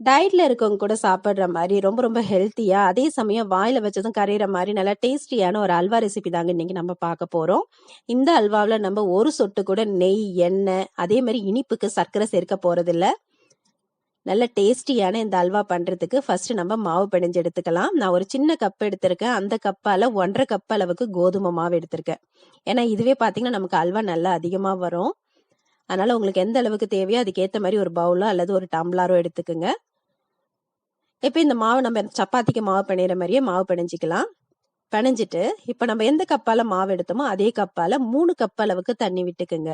டயட்ல இருக்கவங்க கூட சாப்பிட்ற மாதிரி ரொம்ப ரொம்ப ஹெல்த்தியா அதே சமயம் வாயில வச்சதும் கரையிற மாதிரி நல்லா டேஸ்டியான ஒரு அல்வா ரெசிபி தாங்க இன்னைக்கு நம்ம பார்க்க போறோம். இந்த அல்வாவில் நம்ம ஒரு சொட்டு கூட நெய் எண்ணெய் அதே மாதிரி இனிப்புக்கு சர்க்கரை சேர்க்க போறது இல்ல நல்ல டேஸ்டியான இந்த அல்வா பண்றதுக்கு ஃபர்ஸ்ட் நம்ம மாவு பிணைஞ்சு எடுத்துக்கலாம். நான் ஒரு சின்ன கப் எடுத்திருக்கேன். அந்த கப்பால ஒன்றரை கப் அளவுக்கு கோதுமை மாவு எடுத்திருக்கேன். ஏன்னா இதுவே பாத்தீங்கன்னா நமக்கு அல்வா நல்லா அதிகமா வரும். அதனால உங்களுக்கு எந்த அளவுக்கு தேவையோ அதுக்கேற்ற மாதிரி ஒரு பவுலோ அல்லது ஒரு டம்ளாரோ எடுத்துக்கோங்க. இப்போ இந்த மாவு நம்ம சப்பாத்திக்கு மாவு பிணையிற மாதிரியே மாவு பிணைஞ்சிக்கலாம். பிணைஞ்சிட்டு இப்போ நம்ம எந்த கப்பால மாவு எடுத்தோமோ அதே கப்பால மூணு கப் அளவுக்கு தண்ணி விட்டுக்குங்க.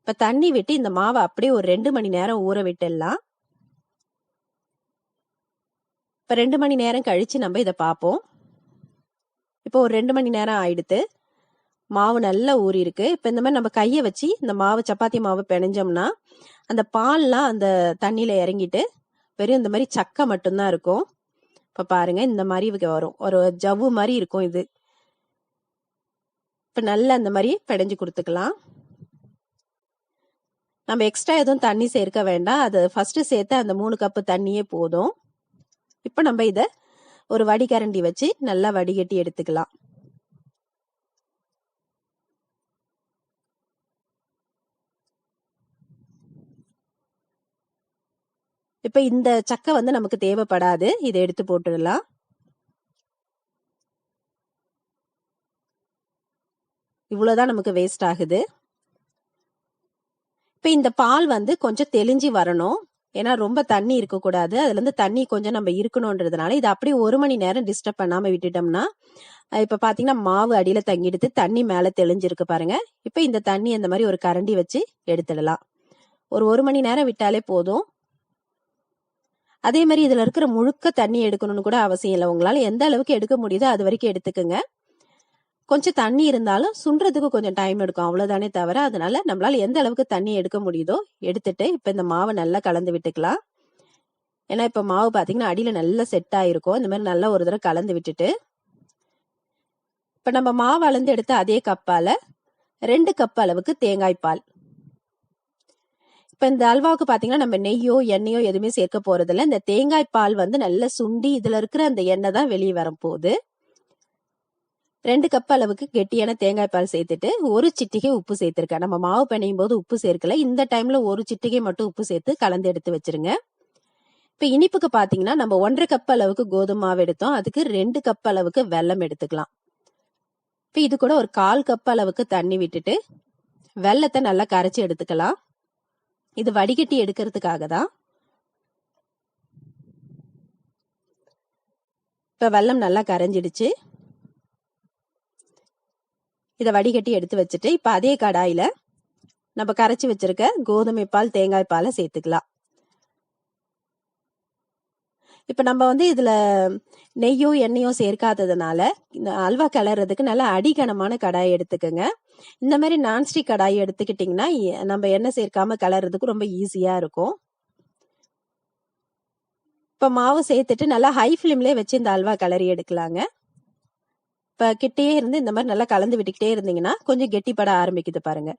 இப்போ தண்ணி விட்டு இந்த மாவை அப்படியே ஒரு ரெண்டு மணி நேரம் ஊற விட்டுடலாம். இப்போ ரெண்டு மணி நேரம் கழிச்சு நம்ம இதை பார்ப்போம் இப்போ ஒரு ரெண்டு மணி நேரம் ஆயிடுத்து. மாவு நல்லா ஊறி இருக்கு. இப்போ இந்த மாதிரி நம்ம கையை வச்சு இந்த மாவு சப்பாத்தி மாவு பிணைஞ்சோம்னா அந்த பால்லாம் அந்த தண்ணியில் இறங்கிட்டு வெறும் இந்த மாதிரி சக்கை மட்டும்தான் இருக்கும். இப்போ பாருங்க இந்த மாதிரி வரும். ஒரு ஜவ்வு மாதிரி இருக்கும் இது. இப்போ நல்லா இந்த மாதிரி பிடைஞ்சு கொடுத்துக்கலாம். நம்ம எக்ஸ்ட்ரா எதுவும் தண்ணி சேர்க்க வேண்டாம். அது ஃபர்ஸ்ட் சேர்த்து அந்த மூணு கப்பு தண்ணியே போதும். இப்போ நம்ம இதை ஒரு வடிகரண்டி வச்சு நல்லா வடிகட்டி எடுத்துக்கலாம். இப்ப இந்த சக்கை வந்து நமக்கு தேவைப்படாது. இதை எடுத்து போட்டுடலாம். இவ்வளவுதான் நமக்கு வேஸ்ட் ஆகுது. இப்ப இந்த பால் வந்து கொஞ்சம் தெளிஞ்சு வரணும். ஏன்னா ரொம்ப தண்ணி இருக்கக்கூடாது. அதுல இருந்து தண்ணி கொஞ்சம் நம்ம இருக்கணும்ன்றதுனால இது அப்படியே ஒரு மணி நேரம் டிஸ்டர்ப் பண்ணாம விட்டுட்டோம்னா இப்ப பாத்தீங்கன்னா மாவு அடியில தங்கிடுத்து தண்ணி மேல தெளிஞ்சிருக்கு பாருங்க. இப்ப இந்த தண்ணி அந்த மாதிரி ஒரு கரண்டி வச்சு எடுத்துடலாம். ஒரு ஒரு மணி நேரம் விட்டாலே போதும். அதே மாதிரி இதுல இருக்கிற முழுக்க தண்ணி எடுக்கணும்னு கூட அவசியம் இல்லை. உங்களால எந்த அளவுக்கு எடுக்க முடியுதோ அது வரைக்கும் எடுத்துக்கோங்க. கொஞ்சம் தண்ணி இருந்தாலும் சுண்டுறதுக்கு கொஞ்சம் டைம் எடுக்கும். அவ்வளவுதானே தவிர அதனால நம்மளால எந்த அளவுக்கு தண்ணி எடுக்க முடியுதோ எடுத்துட்டு இப்ப இந்த மாவை நல்லா கலந்து விட்டுக்கலாம். ஏன்னா இப்ப மாவு பாத்தீங்கன்னா அடியில நல்லா செட் ஆயிருக்கும். இந்த மாதிரி நல்லா ஒரு தடவை கலந்து விட்டுட்டு இப்ப நம்ம மாவு அளந்து எடுத்த அதே கப்பால ரெண்டு கப் அளவுக்கு தேங்காய் பால். இப்ப இந்த அல்வாவுக்கு பாத்தீங்கன்னா நம்ம நெய்யோ எண்ணெயோ எதுவுமே சேர்க்க போறது இந்த தேங்காய் பால் வந்து நல்லா சுண்டி இதுல இருக்கிற அந்த எண்ணெய் தான் வெளியே வரப்போகுது ரெண்டு கப் அளவுக்கு கெட்டியான தேங்காய் பால் சேர்த்துட்டு ஒரு சிட்டிகை உப்பு சேர்த்துருக்கேன். நம்ம மாவு பிணையும் போது உப்பு சேர்க்கல. இந்த டைம்ல ஒரு சிட்டிகை மட்டும் உப்பு சேர்த்து கலந்து எடுத்து வச்சிருங்க. இப்ப இனிப்புக்கு பாத்தீங்கன்னா நம்ம ஒன்றரை கப் அளவுக்கு கோதுமை மாவு எடுத்தோம். அதுக்கு ரெண்டு கப் அளவுக்கு வெல்லம் எடுத்துக்கலாம். இப்ப இது கூட ஒரு கால் கப் அளவுக்கு தண்ணி விட்டுட்டு வெள்ளத்தை நல்லா கரைச்சி எடுத்துக்கலாம். இது வடிகட்டி எடுக்கிறதுக்காக தான் இப்ப வெள்ளம் நல்லா கரைஞ்சிடுச்சு. இதை வடிகட்டி எடுத்து வச்சுட்டு இப்ப அதே கடாயில நம்ம கரைச்சி வச்சிருக்க கோதுமை பால் தேங்காய் பாலை சேர்த்துக்கலாம். இப்போ நம்ம வந்து இதில் நெய்யோ எண்ணெயோ சேர்க்காததுனால இந்த அல்வா கிளறதுக்கு நல்லா அடிகனமான கடாய் எடுத்துக்கோங்க. இந்த மாதிரி நான்ஸ்டிக் கடாய் எடுத்துக்கிட்டிங்கன்னா நம்ம எண்ணெய் சேர்க்காம கிளறதுக்கு ரொம்ப ஈஸியாக இருக்கும். இப்போ மாவு சேர்த்துட்டு நல்லா ஹை ஃபிலிம்லேயே வச்சு இந்த அல்வா கிளறி எடுக்கலாங்க. இப்போ கிட்டே இருந்து இந்த மாதிரி நல்லா கலந்து விட்டுக்கிட்டே இருந்தீங்கன்னா கொஞ்சம் கெட்டிப்பட ஆரம்பிக்குது பாருங்க.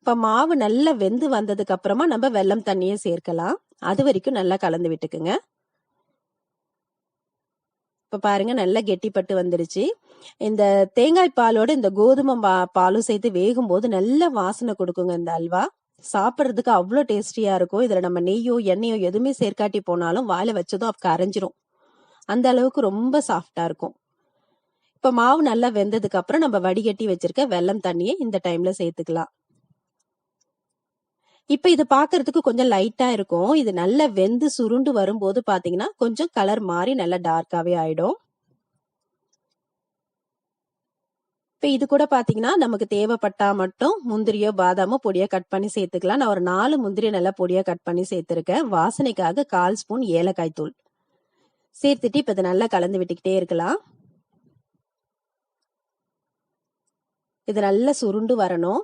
இப்போ மாவு நல்லா வெந்து வந்ததுக்கு அப்புறமா நம்ம வெள்ளம் தண்ணியை சேர்க்கலாம். அது வரைக்கும் நல்லா கலந்து விட்டுக்குங்க. இப்ப பாருங்க நல்லா கெட்டிப்பட்டு வந்துருச்சு இந்த தேங்காய் பாலோட இந்த கோதுமை பாலும் சேர்த்து வேகும் போது நல்ல வாசனை கொடுக்குங்க இந்த அல்வா. சாப்பிட்றதுக்கு அவ்வளோ டேஸ்டியா இருக்கும். இதுல நம்ம நெய்யோ எண்ணெயோ எதுவுமே சேர்க்காட்டி போனாலும் வாயில வச்சதும் கரைஞ்சிரும். அந்த அளவுக்கு ரொம்ப சாஃப்டா இருக்கும். இப்ப மாவு நல்லா வெந்ததுக்கு அப்புறம் நம்ம வடிகட்டி வச்சிருக்க வெள்ளம் தண்ணியை இந்த டைம்ல சேர்த்துக்கலாம். இப்ப இது பாக்குறதுக்கு கொஞ்சம் லைட்டா இருக்கும். இது நல்லா வெந்து சுருண்டு வரும்போது பாத்தீங்கன்னா கொஞ்சம் கலர் மாறி நல்லா டார்க்காவே ஆயிடும். இப்ப இது கூட பாத்தீங்கன்னா நமக்கு தேவைப்பட்டா மட்டும் முந்திரியோ பாதாமோ பொடியா கட் பண்ணி சேர்த்துக்கலாம். நான் ஒரு நாலு முந்திரிய நல்லா பொடியாக கட் பண்ணி சேர்த்திருக்கேன். வாசனைக்காக கால் ஸ்பூன் ஏலக்காய் தூள். சேர்த்துட்டு இப்ப இதை நல்லா கலந்து விட்டுக்கிட்டே இருக்கலாம். இது நல்லா சுருண்டு வரணும்.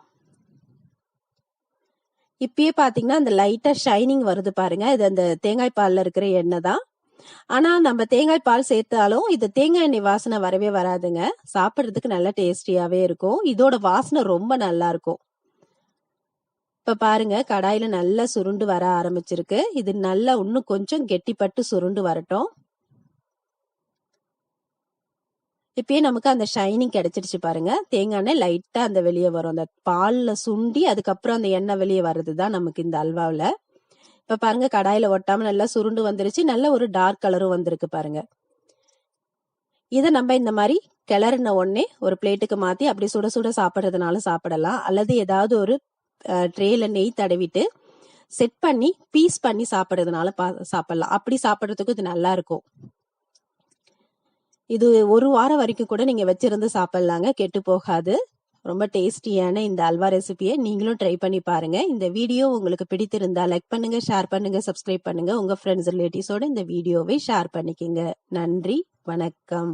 இப்பயே பாத்தீங்கன்னா அந்த லைட்டா ஷைனிங் வருது பாருங்க. இது அந்த தேங்காய் பால்ல இருக்கிற எண்ணெய் தான். ஆனா நம்ம தேங்காய் பால் சேர்த்தாலும் இது தேங்காய் எண்ணெய் வாசனை வரவே வராதுங்க. சாப்பிட்றதுக்கு நல்ல டேஸ்டியாவே இருக்கும். இதோட வாசனை ரொம்ப நல்லா இருக்கும். இப்ப பாருங்க கடாயில நல்லா சுருண்டு வர ஆரம்பிச்சிருக்கு. இது நல்லா இன்னும் கொஞ்சம் கெட்டிப்பட்டு சுருண்டு வரட்டும். இப்பயே நமக்கு அந்த ஷைனிங் கிடைச்சிருச்சு பாருங்க. தேங்காய் எண்ணெய் லைட்டா அந்த வெளியே வரும். அந்த பால்ல சுண்டி அதுக்கப்புறம் அந்த எண்ணெய் வெளியே வர்றது தான் நமக்கு இந்த அல்வாவில். இப்ப பாருங்க கடாயில ஒட்டாம நல்லா சுருண்டு வந்துருச்சு. நல்ல ஒரு டார்க் கலரும் வந்திருக்கு பாருங்க. இதை நம்ம இந்த மாதிரி கிளறின உடனே ஒரு பிளேட்டுக்கு மாத்தி அப்படி சுட சுட சாப்பிட்றதுனால சாப்பிடலாம். அல்லது ஏதாவது ஒரு ட்ரேல நெய் தடவிட்டு செட் பண்ணி பீஸ் பண்ணி சாப்பிட்றதுனால சாப்பிடலாம். அப்படி சாப்பிட்றதுக்கும் இது நல்லா இருக்கும். இது ஒரு வாரம் வரைக்கும் கூட நீங்க வச்சிருந்து சாப்பிடலாங்க. கெட்டு போகாது. ரொம்ப டேஸ்டியான இந்த அல்வா ரெசிபியை நீங்களும் ட்ரை பண்ணி பாருங்க. இந்த வீடியோ உங்களுக்கு பிடித்திருந்தா லைக் பண்ணுங்க ஷேர் பண்ணுங்க சப்ஸ்கிரைப் பண்ணுங்க. உங்க ஃப்ரெண்ட்ஸ் ரிலேட்டிவ்ஸோட இந்த வீடியோவை ஷேர் பண்ணிக்கோங்க. நன்றி வணக்கம்.